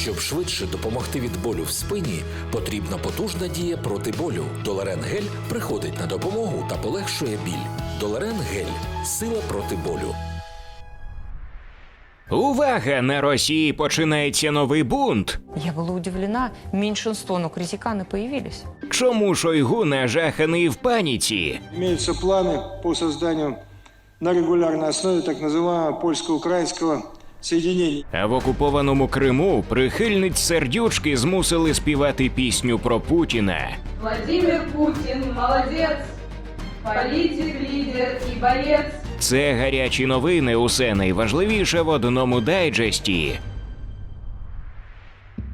Щоб швидше допомогти від болю в спині, потрібна потужна дія проти болю. Доларен гель приходить на допомогу та полегшує біль. Доларен гель сила проти болю. Увага! На Росії починається новий бунт. Я была удивлена, меньшинство, но критиканы появились. Чому Шойгу нажаханий в паніці? Имеются планы по созданию на регулярной основе так называемого польско-украинского соединения. А в окупованому Криму прихильниць сердючки змусили співати пісню про Путіна. Владимир Путин молодец, политик, лидер и борец. Це гарячі новини. Усе найважливіше в одному дайджесті.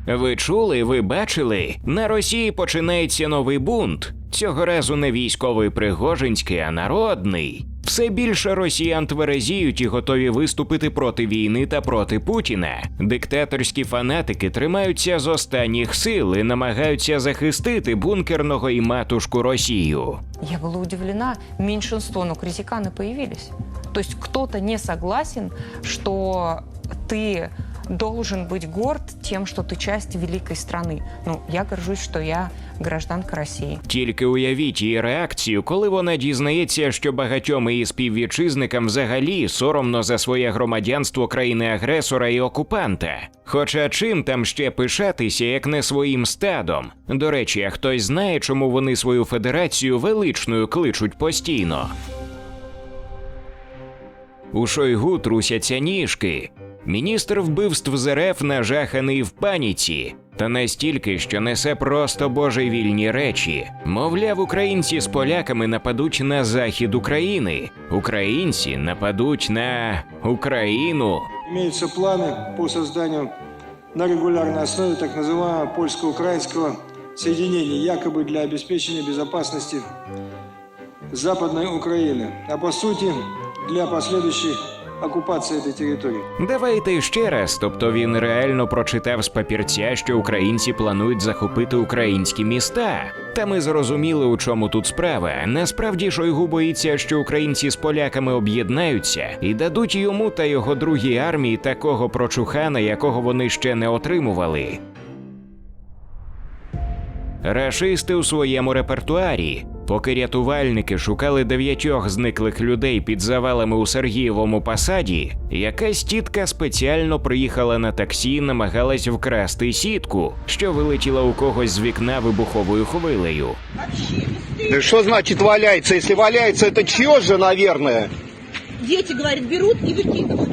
Ви чули, ви бачили? На Росії починається новий бунт. Цього разу не військовий Пригожинський, а народний. Все більше росіян тверезіють і готові виступити проти війни та проти Путіна. Диктаторські фанатики тримаються з останніх сил і намагаються захистити бункерного і матушку Росію. Я была удивлена, меньшинство, но критиканы появились. То есть кто-то не согласен, что ты должен быть горд тем, что ты часть великой страны. Ну, я горжусь, что я гражданка России. Тільки уявіть її реакцію, коли вона дізнається, що багатьом її співвітчизникам взагалі соромно за своє громадянство країни-агресора і окупанта. Хоча чим там ще пишатися, як не своїм стадом. До речі, а хтось знає, чому вони свою федерацію величною кличуть постійно. У Шойгу трусяться ніжки. Міністр вбивств з РФ нажаханий в паніці, та настільки, що несе просто божевільні речі. Мовляв, українці з поляками нападуть на захід України, українці нападуть на Україну. Имеются планы по созданию на регулярной основе так называемого польско-украинского соединения, якобы для обеспечения безопасности Западной Украины, а по сути для последующей оккупации этой территории. Давайте ще раз. Тобто він реально прочитав з папірця, що українці планують захопити українські міста. Та ми зрозуміли, у чому тут справа. Насправді Шойгу боїться, що українці з поляками об'єднаються і дадуть йому та його другій армії такого прочухана, якого вони ще не отримували. Рашисти у своєму репертуарі. Поки рятувальники шукали дев'ятьох зниклих людей під завалами у Сергієвому посаді, якась тітка спеціально приїхала на таксі і намагалась вкрасти сітку, що вилетіла у когось з вікна вибуховою хвилею. Да что значит валяется? Если валяется, это чье же, наверное? Дети, говорит, берут и выкидывают.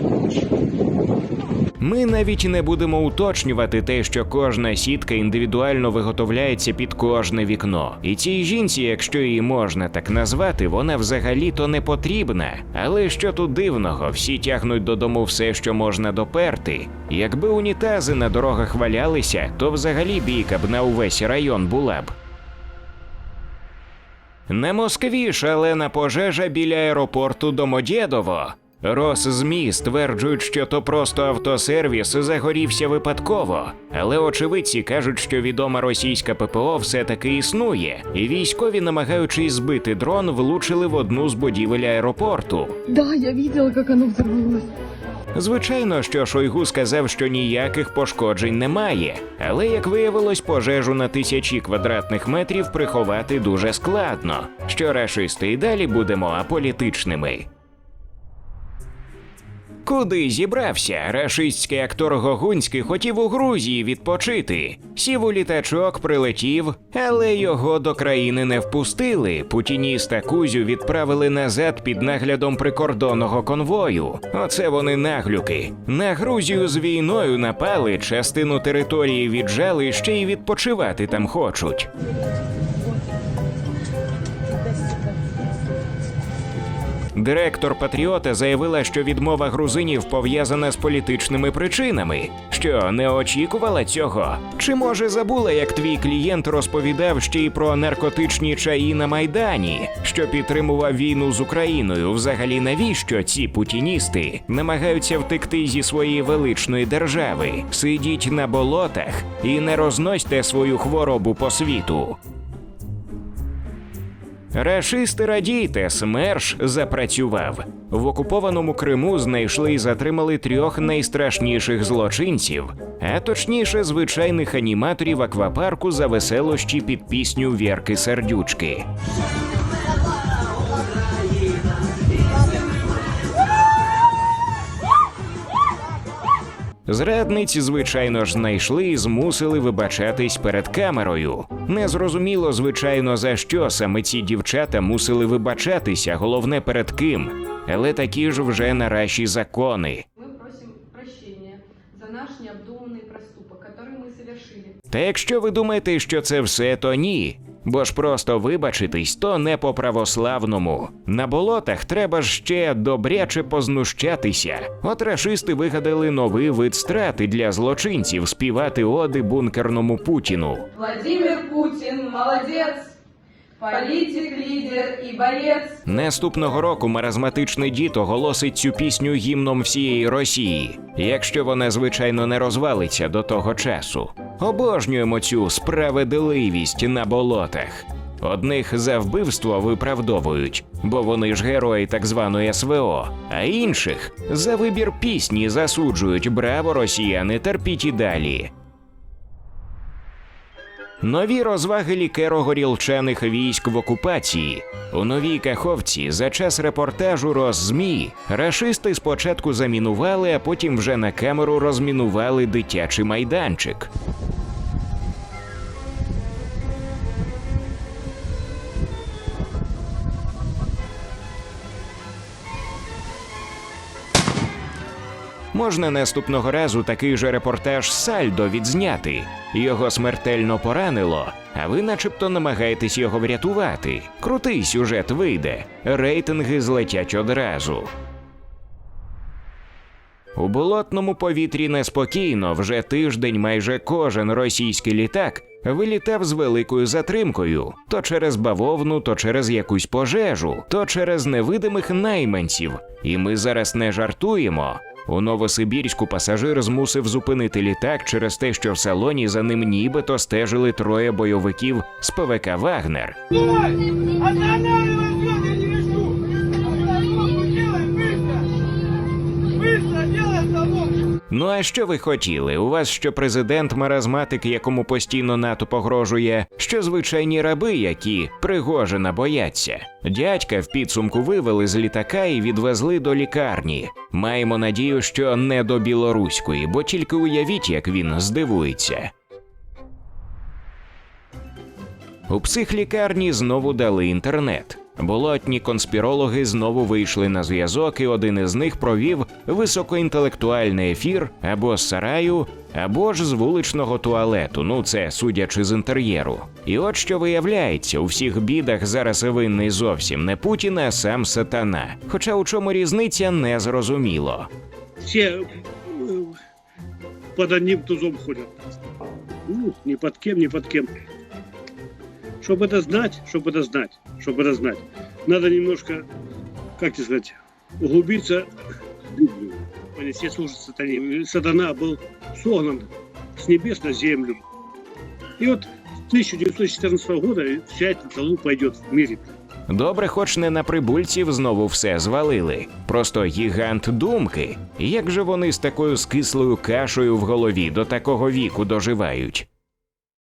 Ми навіть не будемо уточнювати те, що кожна сітка індивідуально виготовляється під кожне вікно. І цій жінці, якщо її можна так назвати, вона взагалі-то не потрібна. Але що тут дивного, всі тягнуть додому все, що можна доперти. Якби унітази на дорогах валялися, то взагалі бійка б на увесь район була б. На Москві шалена пожежа біля аеропорту Домодєдово. Росзмі стверджують, що то просто автосервіс загорівся випадково, але очевидці кажуть, що відома російська ППО все-таки існує, і військові, намагаючись збити дрон, влучили в одну з будівель аеропорту. Да, я видела, как оно взорвалось. Звичайно, що Шойгу сказав, що ніяких пошкоджень немає, але як виявилось, пожежу на тисячі квадратних метрів приховати дуже складно. Що рашисти і далі будемо аполітичними. Куди зібрався? Рашистський актор Гогунський хотів у Грузії відпочити. Сів у літачок, прилетів, але його до країни не впустили. Путініста Кузю відправили назад під наглядом прикордонного конвою. Оце вони наглюки. На Грузію з війною напали, частину території віджали, ще й відпочивати там хочуть. Директор Патріота заявила, що відмова грузинів пов'язана з політичними причинами. Що не очікувала цього? Чи може забула, як твій клієнт розповідав ще й про наркотичні чаї на майдані, що підтримував війну з Україною? Взагалі, навіщо ці путіністи намагаються втекти зі своєї величної держави? Сидіть на болотах і не розносьте свою хворобу по світу. Рашисти радійте, СМЕРШ запрацював. В окупованому Криму знайшли і затримали трьох найстрашніших злочинців, а точніше, звичайних аніматорів аквапарку за веселощі під пісню Вірки Сердючки. Зрадниць, звичайно ж, знайшли і змусили вибачатись перед камерою. Незрозуміло, звичайно, за що саме ці дівчата мусили вибачатися, головне перед ким. Але такі ж вже нараші закони. Мы просим прощения за наш необдуманный проступок, который мы совершили. Та якщо ви думаєте, що це все, то ні. Бо ж просто вибачитись, то не по православному. На болотах треба ще добряче познущатися. От рашисти вигадали новий вид страти для злочинців співати оди бункерному Путіну. Владимир Путін молодец, политик, лидер и боец. Наступного року маразматичний дід оголосить цю пісню гімном всієї Росії, якщо вона звичайно не розвалиться до того часу. Обожнюємо цю справедливість на болотах. Одних за вбивство виправдовують, бо вони ж герої так званої СВО, а інших за вибір пісні засуджують браво, росіяни, терпіть і далі. Нові розваги лікеро-горілчаних військ в окупації. У новій Каховці за час репортажу Роззмі рашисти спочатку замінували, а потім вже на камеру розмінували дитячий майданчик. Можна наступного разу такий же репортаж Сальдо відзняти. Його смертельно поранило, а ви начебто намагаєтесь його врятувати. Крутий сюжет вийде, рейтинги злетять одразу. У болотному повітрі неспокійно вже тиждень майже кожен російський літак вилітав з великою затримкою то через бавовну, то через якусь пожежу, то через невидимих найманців. І ми зараз не жартуємо. У Новосибірську пасажир змусив зупинити літак через те, що в салоні за ним нібито стежили троє бойовиків з ПВК Вагнер. Ну а що ви хотіли? У вас що президент маразматик, якому постійно НАТО погрожує, що звичайні раби, які Пригожина бояться. Дядька в підсумку вивели з літака і відвезли до лікарні. Маємо надію, що не до білоруської, бо тільки уявіть, як він здивується. У психлікарні знову дали інтернет. Болотні конспірологи знову вийшли на зв'язок, і один із них провів високоінтелектуальний ефір або з сараю, або ж з вуличного туалету. Ну це судячи з інтер'єру. І от що виявляється, у всіх бідах зараз винний зовсім не Путін, а сам сатана. Хоча у чому різниця не зрозуміло. все э, под одним тузом ходят. Ну, ни под кем, ни под кем. Чтобы это знать, чтобы это знать, чтобы это знать, надо немножко, как тебе сказать, углубиться в Библию. Они Все служат сатане. И Сатана был согнан с небес на землю. И вот с 1914 года вся эта залу пойдет в мире. Добре, хоч не на прибульців знову все звалили. Просто гігант думки. Як же вони з такою скислою кашею в голові до такого віку доживають?